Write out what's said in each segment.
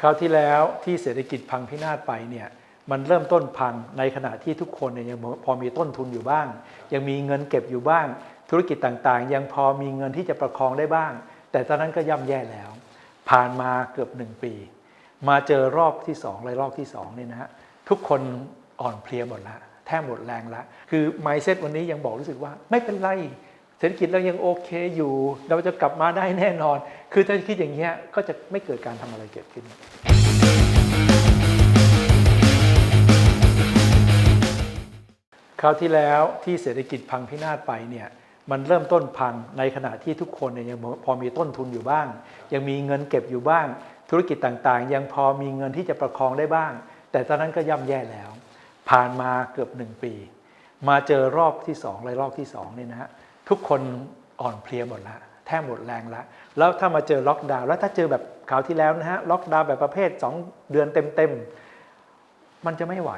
คราวที่แล้วที่เศรษฐกิจพังพินาศไปเนี่ยมันเริ่มต้นพังในขณะที่ทุกคนเนี่ยยังพอมีต้นทุนอยู่บ้าง ยังมีเงินเก็บอยู่บ้าง ธุรกิจต่างๆ ยังพอมีเงินที่จะประคองได้บ้าง แต่ตอนนั้นก็ย่ำแย่แล้ว ผ่านมาเกือบหนึ่งปี มาเจอรอบที่สองเลยรอบที่สองเนี่ยนะฮะทุกคนอ่อนเพลียหมดล้วแทบหมดแรงล้วคือไมเซ็ตวันนี้ยังบอกรู้สึกว่าไม่เป็นไร เศรษฐกิจเรายังโอเคอยู่ เราจะกลับมาได้แน่นอน คือถ้าคิดอย่างเงี้ยก็จะไม่เกิดการทำอะไรเกิดขึ้น คราวที่แล้วที่เศรษฐกิจพังพินาศไปเนี่ยมันเริ่มต้นพังในขณะที่ทุกคนเนี่ยยังพอมีต้นทุนอยู่บ้าง ยังมีเงินเก็บอยู่บ้าง ธุรกิจต่างๆ ยังพอมีเงินที่จะประคองได้บ้าง แต่ตอนนั้นก็ย่ำแย่แล้ว ผ่านมาเกือบหนึ่งปี มาเจอรอบที่สองเลยรอบที่สองเนี่ยนะฮะ ทุกคนอ่อนเพลียหมดแล้วแทบหมดแรงแล้วแล้วถ้ามาเจอล็อกดาวน์แล้วถ้าเจอแบบคราวที่แล้วนะฮะล็อกดาวน์แบบประเภท 2 เดือนเต็มๆมันจะไม่ไหว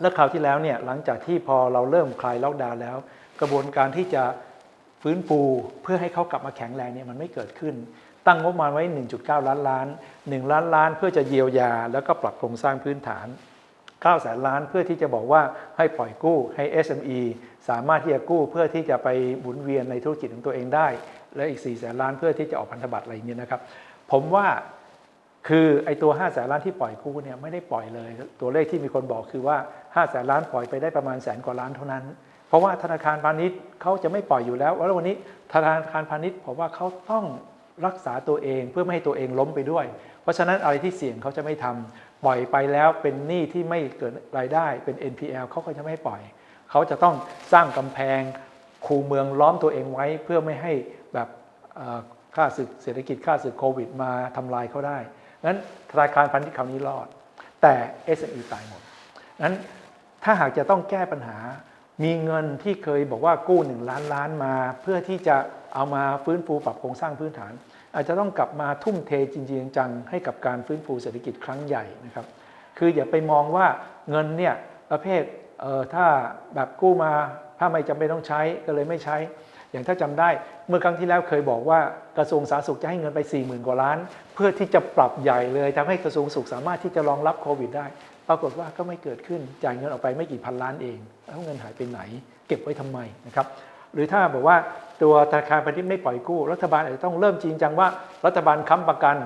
แล้วคราวที่แล้วเนี่ยหลังจากที่พอเราเริ่มคลายล็อกดาวน์แล้ว กระบวนการที่จะฟื้นฟูเพื่อให้เขากลับมาแข็งแรงเนี่ยมันไม่เกิดขึ้น ตั้งงบประมาณไว้ 1.9 ล้านล้าน 1 ล้านล้าน เพื่อจะเยียวยา แล้วก็ปรับโครงสร้างพื้นฐาน 9แสนล้านเพื่อที่จะบอกว่าให้ปล่อยกู้ให้ SME สามารถที่จะกู้เพื่อที่จะไปหมุนเวียนในธุรกิจของตัวเองได้ และอีก4แสนล้านเพื่อที่จะออกพันธบัตรอะไรเงี้ยนะครับ ผมว่าคือไอ้ตัว5แสนล้านที่ปล่อยกู้เนี่ยไม่ได้ปล่อยเลย ตัวเลขที่มีคนบอกคือว่า5แสนล้านปล่อยไปได้ประมาณแสนกว่าล้านเท่านั้น เพราะว่าธนาคารพาณิชย์เขาจะไม่ปล่อยอยู่แล้วแล้ววันนี้ธนาคารพาณิชย์ผมว่าเขาต้องรักษาตัวเองเพื่อไม่ให้ตัวเองล้มไปด้วย เพราะฉะนั้นอะไรที่เสี่ยงเขาจะไม่ทำ ปล่อยไปแล้วเป็นหนี้ที่ไม่เกิดรายได้เป็น NPL เขาก็จะไม่ปล่อย เขาจะต้องสร้างกำแพงคูเมืองล้อมตัวเองไว้เพื่อไม่ให้แบบค่าศึกเศรษฐกิจค่าศึกโควิดมาทำลายเขาได้งั้นธนาคารพาณิชย์คราวนี้รอด แต่ SME ตายหมดงั้นถ้าหากจะต้องแก้ปัญหา มีเงินที่เคยบอกว่ากู้1ล้านล้านมา เพื่อที่จะเอามาฟื้นฟูปรับโครงสร้างพื้นฐาน อาจจะต้องกลับมาทุ่มเทจริงๆจังๆให้กับการฟื้นฟูเศรษฐกิจครั้งใหญ่นะครับ คืออย่าไปมองว่าเงินเนี่ยประเภทเอ่อถ้าแบบกู้มาถ้าไม่จำเป็นต้องใช้ก็เลยไม่ใช้ อย่างถ้าจำได้เมื่อครั้งที่แล้วเคยบอกว่ากระทรวงสาธารณสุขจะให้เงินไป 4 0,000 กว่าล้าน เพื่อที่จะปรับใหญ่เลยทำให้กระทรวงสุขสามารถที่จะรองรับโควิดได้ ปรากฏว่าก็ไม่เกิดขึ้นจ่ายเงินออกไปไม่กี่พันล้านเอง แล้วเงินหายไปไหน เก็บไว้ทำไมนะครับ หรือถ้าบอกว่าตัวธนาคารพาณิชย์ไม่ปล่อยกู้ รัฐบาลอาจจะต้องเริ่มจริงจังว่ารัฐบาลค้ำประกัน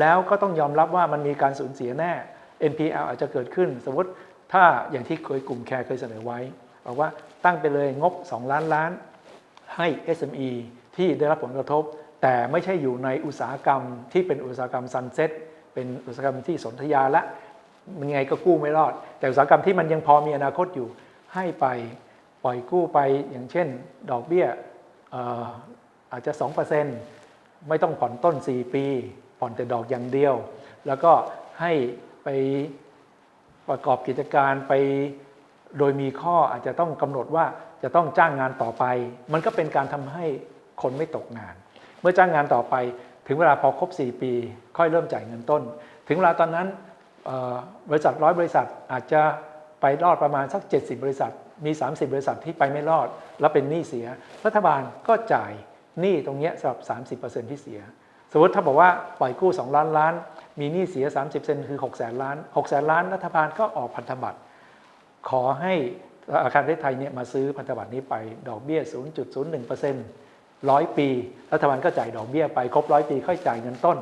แล้วก็ต้องยอมรับว่ามันมีการสูญเสียแน่ NPL อาจจะเกิดขึ้น สมมติถ้าอย่างที่เคยกลุ่มแคร์เคยเสนอไว้บอกว่าตั้งไปเลยงบ 2 ล้านล้านให้ SME ที่ได้รับผลกระทบ แต่ไม่ใช่อยู่ในอุตสาหกรรมที่เป็นอุตสาหกรรมซันเซ็ตเป็นอุตสาหกรรมที่สนธยาละมันไงก็กู้ไม่รอด แต่อุตสาหกรรมที่มันยังพอมีอนาคตอยู่ให้ไป ปล่อยกู้ไปอย่างเช่น ดอกเบี้ยเอ่ออาจจะ 2%ไม่ต้องผ่อนต้น 4 ปี ผ่อนแต่ดอกอย่างเดียว แล้วก็ให้ไปประกอบกิจการไปโดยมีข้ออาจจะต้องกำหนดว่าจะต้องจ้างงานต่อไป มันก็เป็นการทำให้คนไม่ตกงาน เมื่อจ้างงานต่อไป ถึงเวลาพอครบ 4 ปี ค่อยเริ่มจ่ายเงินต้น ถึงเวลาตอนนั้นบริษัทร้อยบริษัทอาจจะไปรอดประมาณสัก 70 บริษัท มี 30 บริษัทที่ไปไม่รอด แล้วเป็นหนี้เสีย รัฐบาลก็จ่ายหนี้ตรงนี้สำหรับ 30%ที่เสีย สมมติถ้าบอกว่าปล่อยกู้ 2 ล้านล้าน มีหนี้เสีย 30เซนคือ6แสนล้าน6แสนล้าน รัฐบาลก็ออกพันธบัตรขอให้อาคารประเทศไทยเนี่ยมาซื้อพันธบัตรนี้ไปดอกเบี้ย 0.01%ร้อยปี รัฐบาลก็จ่ายดอกเบี้ยไปครบร้อยปีค่อยจ่ายเงินต้น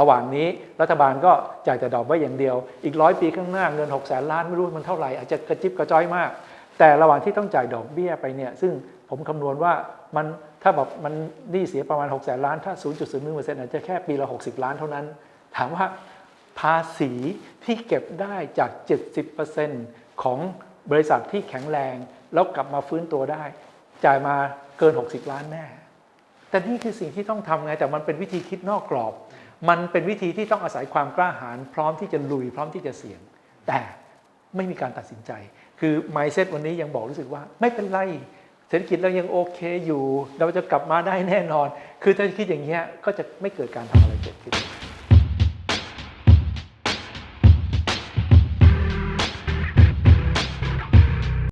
ระหว่างนี้รัฐบาลก็จ่ายแต่ดอกเบี้ยอย่างเดียว อีกร้อยปีข้างหน้าเงิน6แสนล้านไม่รู้มันเท่าไหร่อาจจะกระจิบกระจ้อยมาก แต่ระหว่างที่ต้องจ่ายดอกเบี้ยไปเนี่ยซึ่งผมคำนวณว่ามันถ้าแบบมันหนี้เสียประมาณ6แสนล้าน ถ้า 0.01%อาจจะแค่ปีละ 60 ล้านเท่านั้น ถามว่าภาษีที่เก็บได้จาก 70%ของบริษัทที่แข็งแรง แล้วกลับมาฟื้นตัวได้ จ่ายมาเกิน 60 ล้านแน่ แต่นี่คือสิ่งที่ต้องทำไง แต่มันเป็นวิธีคิดนอกกรอบ มันเป็นวิธีที่ต้องอาศัยความกล้าหาญพร้อมที่จะลุยพร้อมที่จะเสี่ยง แต่ ไม่มีการตัดสินใจ คือ mindset วันนี้ยังบอกรู้สึกว่าไม่เป็นไร เศรษฐกิจเรายังโอเคอยู่ เราจะกลับมาได้แน่นอน คือถ้าคิดอย่างนี้ก็จะไม่เกิดการทำอะไรเกิดขึ้น